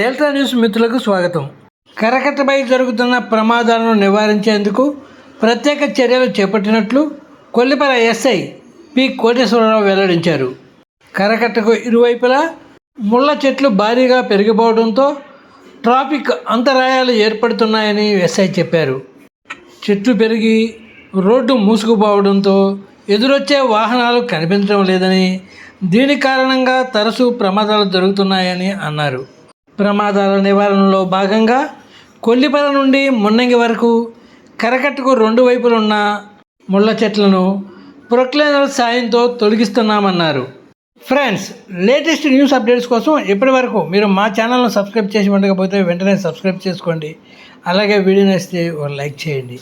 Delta news మిత్రులకు స్వాగతం. కరకట్టపై జరుగుతున్న ప్రమాదాలను నివారించేందుకు ప్రత్యేక చర్యలు చేపట్టినట్లు కొల్లిపర ఎస్ఐ పి కోటేశ్వరరావు వెల్లడించారు. కరకట్టకు ఇరువైపులా ముళ్ళ చెట్లు భారీగా పెరిగిపోవడంతో ట్రాఫిక్ అంతరాయాలు ఏర్పడుతున్నాయని ఎస్ఐ చెప్పారు. చెట్లు పెరిగి రోడ్డు మూసుకుపోవడంతో ఎదురొచ్చే వాహనాలు కనిపించడం లేదని దీని కారణంగా తరచూ ప్రమాదాలు జరుగుతున్నాయని అన్నారు. ప్రమాదాల నివారణలో భాగంగా కొల్లిపల నుండి మున్నంగి వరకు కరకట్టుకు రెండు వైపులున్న ముళ్ళ చెట్లను ప్రొక్లైనర్ సాయంతో తొలగిస్తున్నామన్నారు. ఫ్రెండ్స్ లేటెస్ట్ న్యూస్ అప్డేట్స్ కోసం ఇప్పటి వరకు మీరు మా ఛానల్ను సబ్స్క్రైబ్ చేసి ఉండకపోతే వెంటనే సబ్స్క్రైబ్ చేసుకోండి. అలాగే వీడియో నచ్చితే ఒక లైక్ చేయండి.